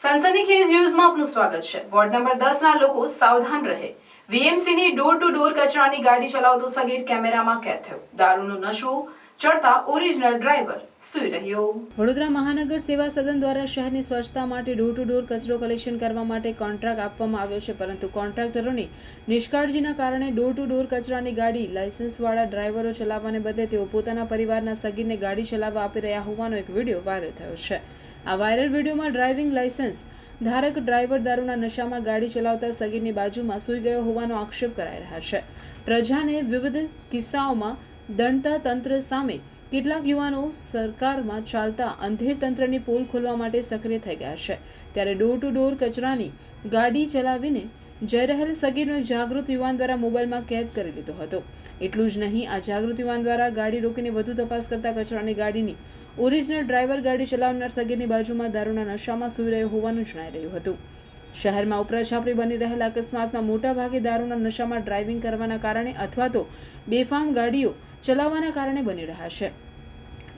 સનસનીખેજ ન્યૂઝમાં આપનું સ્વાગત છે. વોર્ડ નંબર દસ ના લોકો સાવધાન રહે. વીએમસી ની ડોર ટુ ડોર કચરાની ગાડી ચલાવતો સગીર કેમેરામાં કેદ થયો. દારૂનો નશો ચડતા ઓરિજિનલ ડ્રાઈવર સુઈ રહ્યો. વડોદરા મહાનગર સેવા સદન દ્વારા શહેરની સ્વચ્છતા માટે ડોર ટુ ડોર કચરો કલેક્શન કરવા માટે કોન્ટ્રાક્ટ આપવામાં આવ્યો છે, પરંતુ કોન્ટ્રાક્ટરોની નિષ્કાળજીના કારણે ડોર ટુ ડોર કચરાની ગાડી લાયસન્સવાળા ડ્રાઈવરો ચલાવવાને બદલે તેઓ પોતાના પરિવારના સગીરને ગાડી ચલાવવા આપી રહ્યા હોવાનો એક વીડિયો વાયરલ થયો છે. આ વાયરલ વિડીયોમાં ડ્રાઇવિંગ લાયસન્સ ધારક ડ્રાઈવર દારૂના નશામાં ગાડી ચલાવતા સગીરની બાજુમાં સૂઈ ગયો હોવાનો આક્ષેપ કરાઈ રહ્યા છે. પ્રજાને વિવિધ કિસ્સાઓમાં દંડતા તંત્ર સામે કેટલાક યુવાનો સરકારમાં ચાલતા અંધેર તંત્રની પોલ ખોલવા માટે સક્રિય થઈ ગયા છે. ત્યારે ડોર ટુ ડોર કચરાની ગાડી ચલાવીને જઈ રહેલ સગીરનો જાગૃત યુવાન દ્વારા મોબાઈલમાં કેદ કરી લીધો હતો. એટલું જ નહીં, આ જાગૃત યુવાન દ્વારા ગાડી રોકીને વધુ તપાસ કરતા કચરાની ગાડીની ઓરિજિનલ ડ્રાઈવર ગાડી ચલાવનાર સગીરની બાજુમાં દારૂના નશામાં સૂઈ રહ્યો હોવાનું જણાઈ રહ્યું હતું. શહેરમાં ઉપરાછાપરી બની રહેલા અકસ્માતમાં મોટાભાગે દારૂના નશામાં ડ્રાઇવિંગ કરવાના કારણે અથવા તો બેફામ ગાડીઓ ચલાવવાના કારણે બની રહ્યા છે.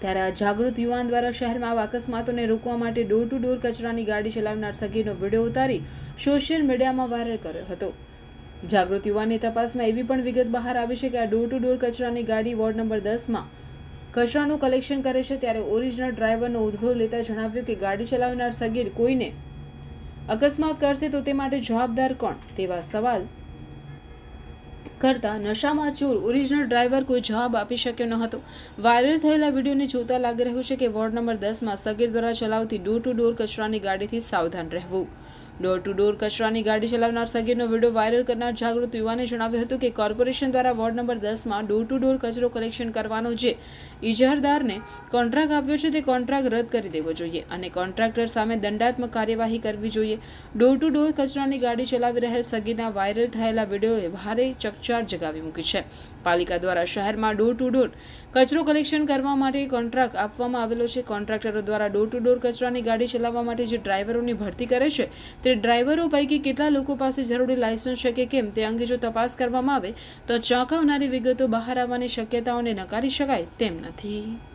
ત્યારે આ જાગૃત યુવાન દ્વારા શહેરમાં આવા અકસ્માતોને રોકવા માટે ડોર ટુ ડોર કચરાની ગાડી ચલાવનાર સગીરનો વીડિયો ઉતારી સોશિયલ મીડિયામાં વાયરલ કર્યો હતો. જાગૃત યુવાનની તપાસમાં એવી પણ વિગત બહાર આવી છે કે આ ડોર ટુ ડોર કચરાની ગાડી વોર્ડ નંબર દસમાં કચરાનું કલેક્શન કરે છે ત્યારે ઓરિજિનલ ડ્રાઈવરનો ઉધડો લેતા જણાવ્યું કે ગાડી ચલાવનાર સગીર કોઈને અકસ્માત કરશે તો તે માટે જવાબદાર કોણ? તેવા સવાલ કરતા નશામાં ચોર ઓરિજિનલ ડ્રાઈવર કોઈ જવાબ આપી શક્યો ન હતો. વાયરલ થયેલા વિડીયોને જોતા લાગી રહ્યું છે કે વોર્ડ નંબર દસમાં સગીર દ્વારા ચલાવતી ડોર ટુ ડોર કચરાની ગાડીથી સાવધાન રહેવું. ડોર ટુ ડોર કચરાની ગાડી ચલાવનાર સગીરનો વીડિયો વાયરલ કરનાર જાગૃત યુવાને જણાવ્યું હતું કે કોર્પોરેશન દ્વારા વોર્ડ નંબર દસમાં ડોર ટુ ડોર કચરો કલેક્શન કરવાનો જે ઇજારદારને કોન્ટ્રાક્ટ આપ્યો છે તે કોન્ટ્રાક્ટ રદ કરી દેવો જોઈએ અને કોન્ટ્રાક્ટર સામે દંડાત્મક કાર્યવાહી કરવી જોઈએ. ડોર ટુ ડોર કચરાની ગાડી ચલાવી રહેલ સગીરના વાયરલ થયેલા વિડીયોએ ભારે ચકચાર જગાવી મૂકી છે. પાલિકા દ્વારા શહેરમાં ડોર ટુ ડોર કચરો કલેક્શન કરવા માટે કોન્ટ્રાક્ટ આપવામાં આવેલો છે. કોન્ટ્રાક્ટરો દ્વારા ડોર ટુ ડોર કચરાની ગાડી ચલાવવા માટે જે ડ્રાઈવરોની ભરતી કરે છે, તે ડ્રાઈવરો પૈકી કેટલા લોકો પાસે જરૂરી લાયસન્સ છે કે કેમ તે અંગે જો તપાસ કરવામાં આવે, તો ચોંકાવનારી વિગતો બહાર આવવાની શક્યતાઓને નકારી શકાય તેમ નથી.